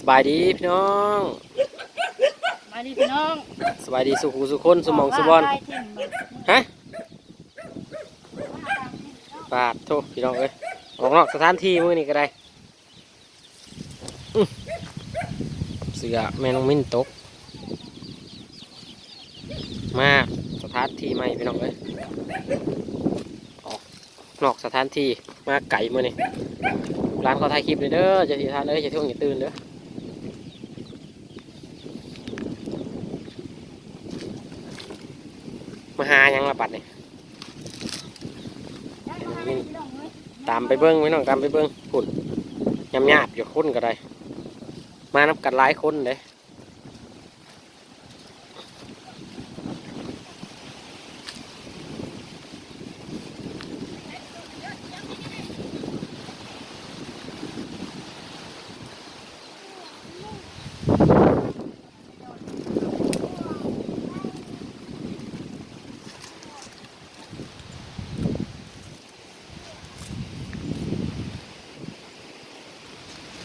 สบายดีพี่น้องมาดีพี่น้องสบายดีสุขุสุคนสมองสุบอลได้ทิ่มมาฮะปาดโทษพี่น้องเอ้ยออกนอกสถานที่มื้อนี้ก็ได้อื้อเสือแม่น้องมิ้นตก มาสถานที่ใหม่พี่น้องเอ้ยออกนอกสถานที่มาไก่มื้อนี้ ร้านเขาถ่ายคลิปเลยเด้อจะทีทานเลยจะท่วงอย่าตื่นเด้อมาหายังละปัดนี่ตามไปเบิ้งไม่น้องตามไปเบิ้งขุ่นยำยาบอยู่คุ้นก็ได้ มานับกันหลายคนเลย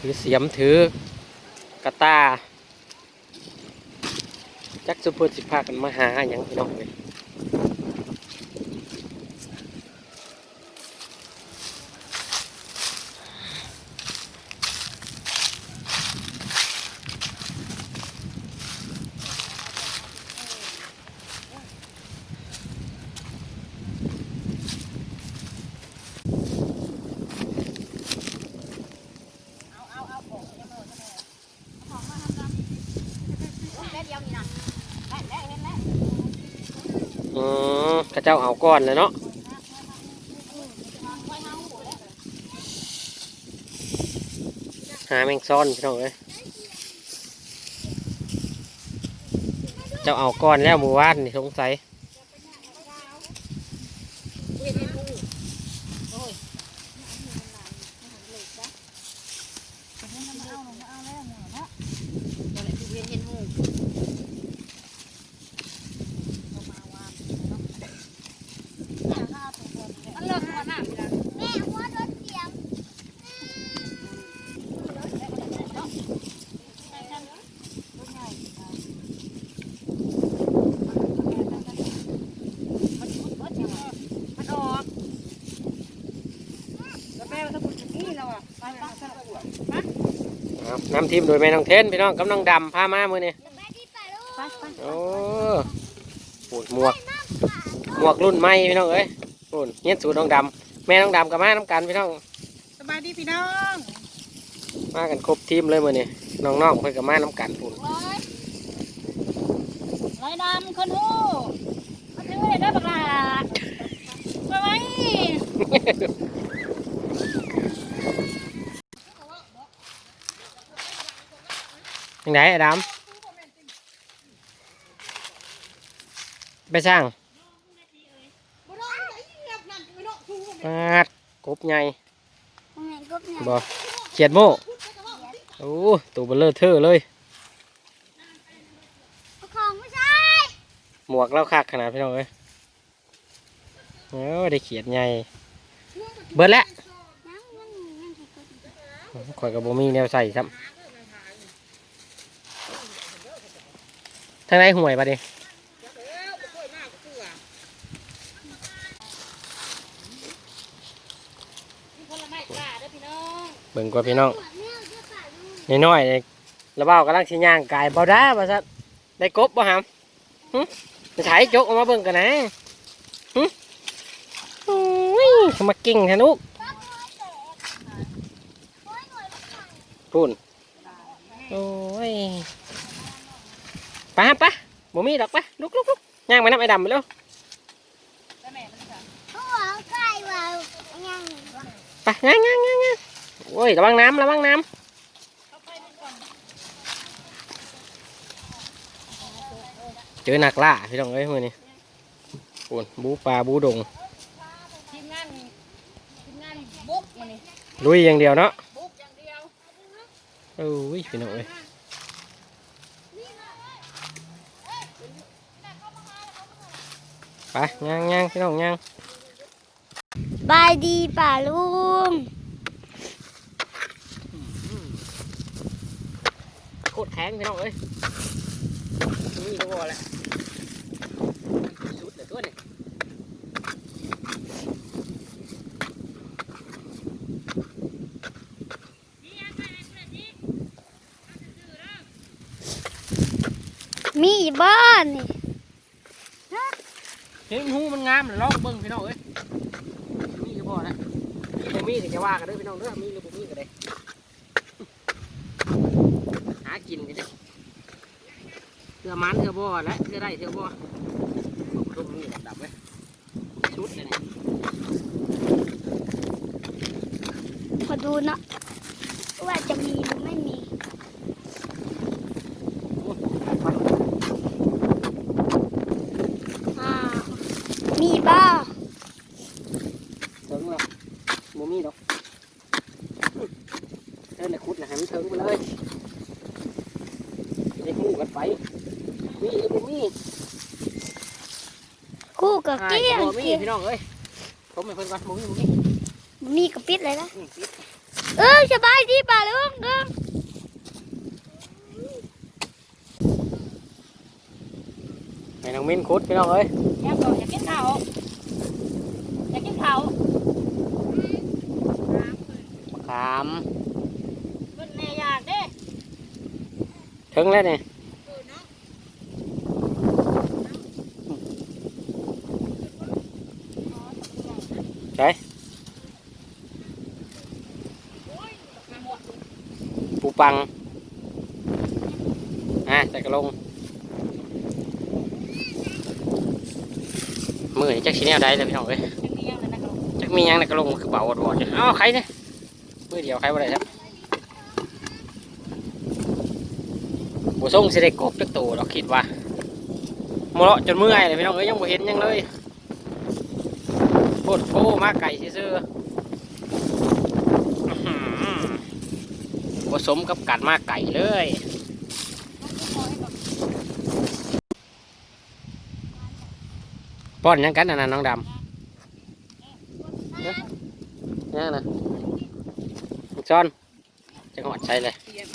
ถือเสียมถือกระตา จักสุเพื่อสิพากันมาหาอย่างพี่น้องเลยอืมข้า เจ้าเอาก้อนเลยเนาะหาแมงซ่อนพี่น้องเลยเจ้าเอาก้อนแล้วหมู่บ้านนี่สงสัย มันเลิกหัวหน้าพี่น้อง แม่หัวโดนเสียง มันออกแล้วแม่ถ้าคุณนี่เราอะไปไปไปไป เอานำทีมโดยแม่น้องเทนพี่น้องกำลังดำพามามือนี่แม่ที่ไปลูกไปไปโอ้ปวดหมวกหมวกรุ่นใหม่พี่น้องเอ้ยปุ่นเงี้ยสูตรน้องดำแม่น้องดำกับมาน้ำกันพี่น้องสบายดีพี่น้องมากันครบทีมเลยมือนี่น้องๆเพื่อนกับมาน้ำกันปุ่นร้อยร้อยดำคนหูมาถึงเลยได้บักลามาไว้ ยังไงไอ้ดำไปสร้างปาดกบใหญ่บ่เขียดโม่โอ้ตัวเบลเลอร์เทอเลยของไม่ใช่หมวกเล่าคักขนาดพี่น้องเอ้ยโอ้ได้เขียดใหญ่เบิดแล้วข่อยกับโบมี่แนวใส่ครับ ทางไหนห่วยปะดิเบิ่งกว่าพี่น้องแม่น้อยๆนี่ระเบ้ากำลังสิย่างกายเบาด้าบ่ซัดได้กบบ่หามหึไปถ่ายจกออกมาเบิ่งกันนะหึโอ้ยมาเก่งแท้ลูกพูนโอ้ย ปหาปะบ่มีดอกปะลุกลุกลุกย่างไปน้ำไอ้ดำไปเร็วเขาบอกไก่ว่ายังไปย่างย่างย่างย่างโอ้ยระวังน้ำระวังน้ำเจอหนักล่าพี่น้องเอ้ยมือนี่พูนบูปลาบูดงทีมงานทีมงานบุกมานี่ลุยอย่างเดียวเนาะบุกอย่างเดียวโอ้ยพี่น้องเอ้ย ไปย่างย่างพี่น้องย่างบายดีป่าลุงโคตรแข็งพี่น้องเอ้ยนี่ก็พอแล้วสุดเลยตัวนี้มีบ้านนี่ เงหูมันงามลองเบิ่งพี่น้องเอ้ยนี่ก็พอแล้วมีบ่มีถึงจะว่ากันเด้อพี่น้องเด้อมีหรือบ่มีก็ได้หากินกันจ้ะเทื่อมันเทื่อบ่และเทื่อได้เทื่อบ่ตรงนี้ดับไว้ชุดเลยนี่ขอดูเนาะว่าจะมีไม่มี อ่าวมีบ้า เถิงแล้วบ่มีดอกเดินเลยขุดนะให้มันเถิงไปเลยได้หูกันไปมีหรือบ่มี คู่กับ อ่า เกี้ยง บ่ มีเกี้ยงพี่น้องเอ้ยผมให้เพิ่นก่อนบ่มีบ่มีมีกับปิดเลยนะ อืมปิดเออสบายดีป่ะลุงเออให้น้องมิ้นขุดพี่น้องเอ้ยอยากบอกอยากกินข้าวอยากกินข้าวมะขามเพิ่นแม่อยากเด้ถึงแล้วนี่ ใช่ปูปังอะใส่กระลงมือนี่จักชิ้นแนวใดเลยพี่น้องเอ้ยจักมียังในกระลงคือเบาอดวอดเอ้าใครเนี่ยมือเดียวใครบ่ได้ครับบัส่งสิได้กบจักตัวเราคิดว่าโมเลาะจนเมื่อยเลยพี่น้องเอ้ยยังบ่เห็นยังเลย โคตรโคมาไก่ซื้อผสมกับกัดมาไก่เลยป้อนยังกันนนั้นน้องดำเนี่ยนะลูกจอนจะหอดใช่เลย เสียง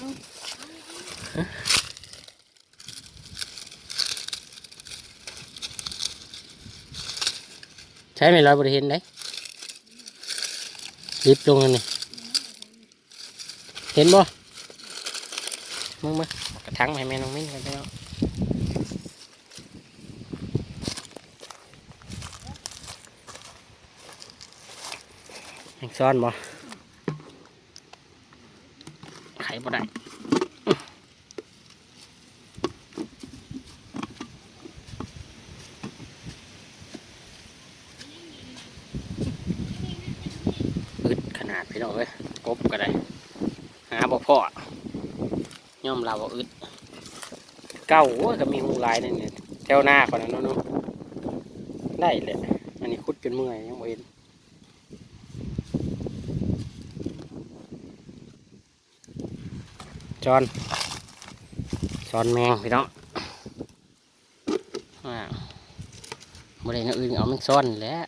ใช้ไม่ร้อยบริเห็นได้ยิบลงนี่เห็นบ่มึงมากระถังมาให้แม่น้องมิ้นกันแล้วยังซ่อนบ่ไขบ่ได้อึดขนาด พี่น้องเอ้ยกบก็ได้หาบ่พ่อย่อมเราว่อึดเก้าโอ้ก็มีงูลายนั่นเนี่ยแถวหน้าก่อนนะเนาะได้เลยอันนี้คุดจนเมื่อยยังเห็นจอนจอนแมงพี่น้องอ่าบ่ได้เงินอื่นเอามันซ่อนแล้ว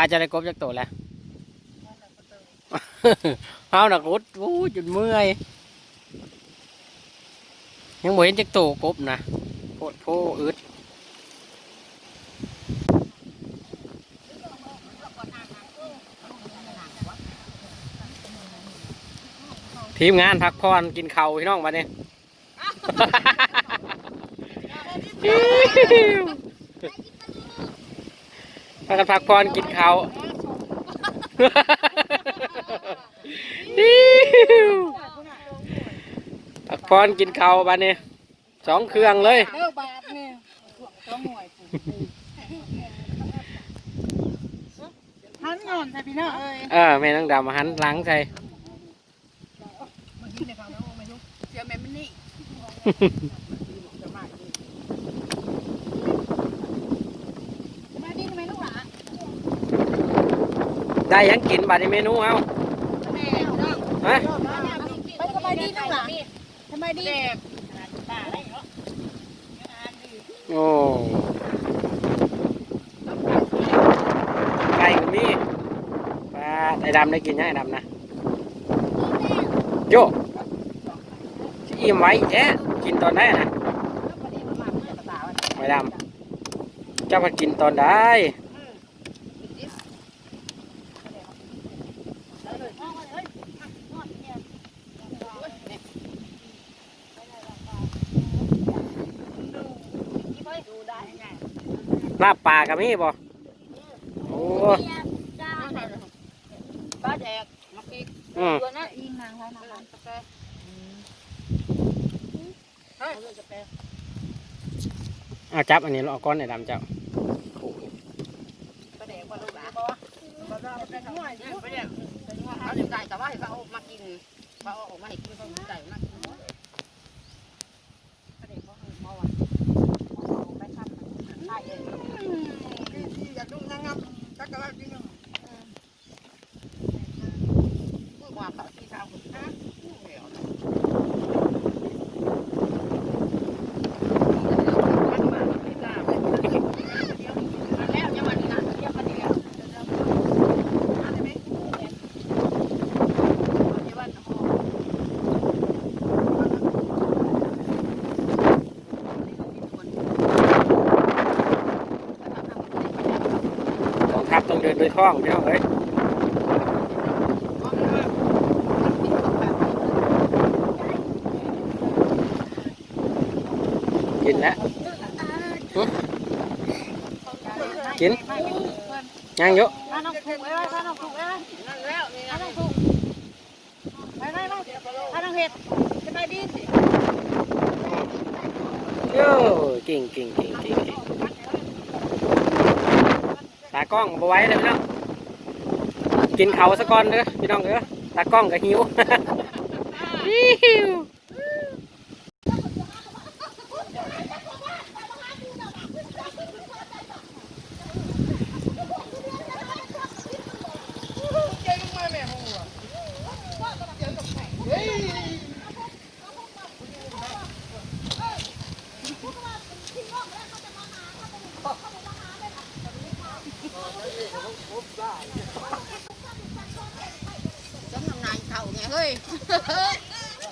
าจะได้กบจากตัวแล้วเอาหนักอุดอู้จนเมื่อยยังบ่เห็นจากตัวกบนะโคตรโพอึดทีมงานพักผ่อนกินเข้าพี่น้องมาเนี่ย พากันพักผ่อนกินข้าวพักผ่อนกินข้าวบ้านนี้สองเครื่องเลยเด้อบาทเนี่ยต้องหน่วยหันงอนใช่พี่น้องเอ้ยเออแม่นังดำมาหันหลังใส่เสียจะแม่มันนี่มาดิทำไมลูกหลาน ได้หยังกินบัดในเมนูเอาแม่เนาะฮะไปสบายดีน้องหลานสบายดีโอ้ไก่ก็มีปลาไอ้ดำได้กินยังไอ้ดำนะโยสิอิ่มไว้แท้กินตอนได้นะไอ้ดำเจ้าพัดกินตอนได้ดู ลาบปลาก็มีบ่โอ้ป้าแดกมากินอืมตัวนั้นยิงนางไว้นางไว้กาแฟเฮ้ยกาแฟเอาจับอันนี้เราเอาก้อนไอ้ดำเจ้าป้าแดกว่าลูกหลานบ่บ่ได้ไปทำไมเนี่ยป้าแดกเขาจะได้แต่ว่าเขาเอามากินเขาเอาออกมาให้กินเขาใจมาก พต้องเดินด้วยท้องพี่น้องเอ้ยกินแล้วหึกินยังอยู่ ถ้าน้องถูกไว้ถ้าน้องถูกไว้นั่นแล้วนี่ถ้าน้องถูกไปไปไปถ้าน้องเห็ดสบายดีสิ โย่เก่งเก่งเก่งเก่งเก่งต ากล้องเอาไว้เลยพี่น้องกินเขาวสะก่อนเด้อพี่น้องเด้อตากล้องก็หิวหิว จำนำนายเขาไง เฮ้ย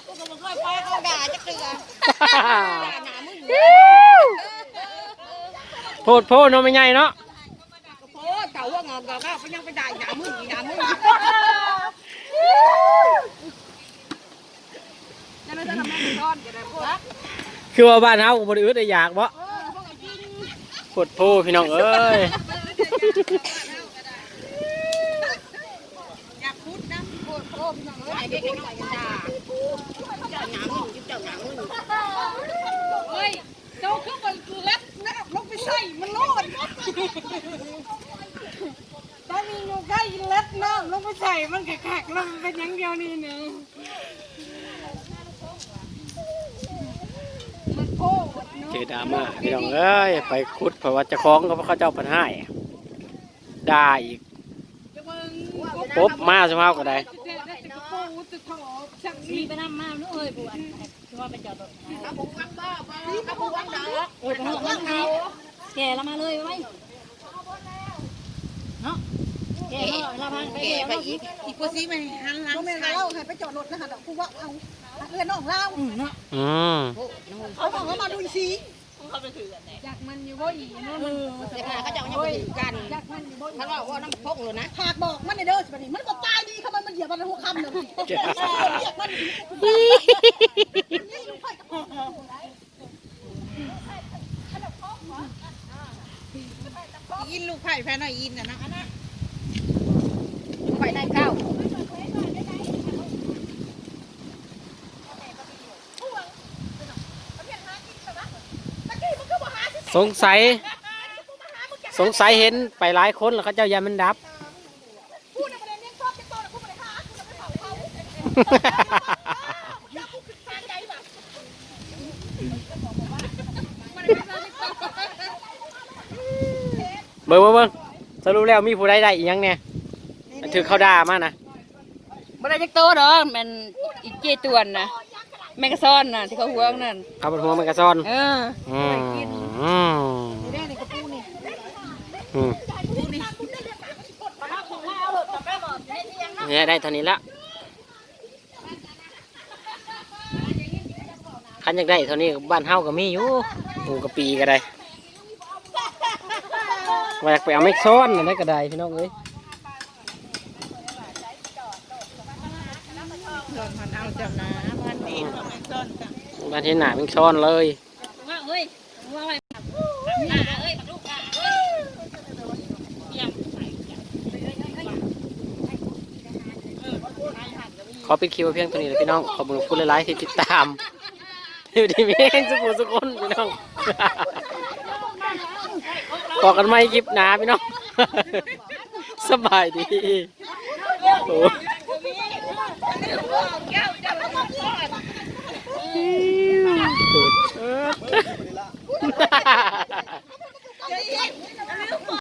กูก็ไม่ค่อยไปเขาด่าจะเกลือด่าหนามึงโพดโพดเนาะไม่ใหญ่เนาะโอ้เต่าว่างอกก็ไปยังไปด่าหนามึงหนามึงนั่นไม่ใช่ทำแม่ทอดกันเลยพวกคือว่าบ้านเฮาก็บ่ได้อึดได้อยากบ่โพดโพพี่น้องเอ้ยอยากพูดนะโคตรโค ตรพี่น้องเอ้ยเด็กน้อยกันด่าเจ้าหนามึงเจ้าหนามึงเฮ้ยเจ้าขึ้นบนเล็บนะลงไปใส่มันโลดตอนนี้อยู่ใกล้เล็บน้ำลงไปใส่มันแขกๆแล้วมันเป็นอย่างเดียวนี่เนาะมันโคตรเจอดราม่าพี่น้องเอ้ยไปขุดเพราะว่าเจ้าของก็เขาเจ้าปัญหาให้ด่าอีกปบมาสภาพก็ได้ มีไปน้ำมาลูกเอ้ยปวดคือว่าไปจอดรถกระปุกวังบ้าบ้ากระปุกวังดอกเออไปหกมันเขาแก่ละมาเลยไว้เนาะแก่ละละพังไปแก่แก่ไปไปอีอีกกอีกกว่าซีมันหันหลังบ่แม่นว่าเราให้ไปจอดรถนะคะดอกผู้ว่าเอาเอื้อนน้องเราอืมเนาะอืมเขาบอกเขามาดูสิอยากมันอยู่บ่อีเนาะเออแต่ขณะเขาจะยังบ่ถึงกันอยากมันอยู่บ่ถ้าว่าว่าน้ำพกเลยนะหากบอกมันในเด้อสิบัดนี้มันก็ตายดีค่ะมันมัน เหยียบมันหัวค่ำเลยเียกมันยินลูกไผ่แฟนหน่อยยินนะนะลูกไผ่ได้เก้าสงสัย สงสัยเห็นไปหลายคนแล้วเขาเจ้ายามันดับ เบิ่งเบิ่งเบิ่งสรุปแล้วมีผู้ใดได้อีกยังเนี่ยถือเข้าด่ามากนะไม่ได้จักโตหรอกมันอีเจตวนนะแมงกะซอนน่ะที่เขาห่วงนั่นข้าวป็นห่วมัมกระซอนเอออือนี่กได้เท่านี้ละ คันอยากได้เท่านี้บ้านเฮาก็มีอยู่หมูกระปีก็ได้ว่าอยากไปเอาไม่ซ้อนนั่นได้ก็ได้พี่น้องเอ้ยมันเอาจับนะมันนี่บ้านที่หนาเป็นซ้อนเลยว่าเฮ้ยว่าไว้อ่าเอ้ยลูกอะเอ้ยขอปิดคิวเพียงตัวนี้เลยพี่น้อง ขอบคุณผู้หลายๆที่ติดตาม อยู่ดีมีแห้งสุขุสุขคนพี่น้องบอกกันไม่คลิปหนาพี่น้อง สบายดีโอ้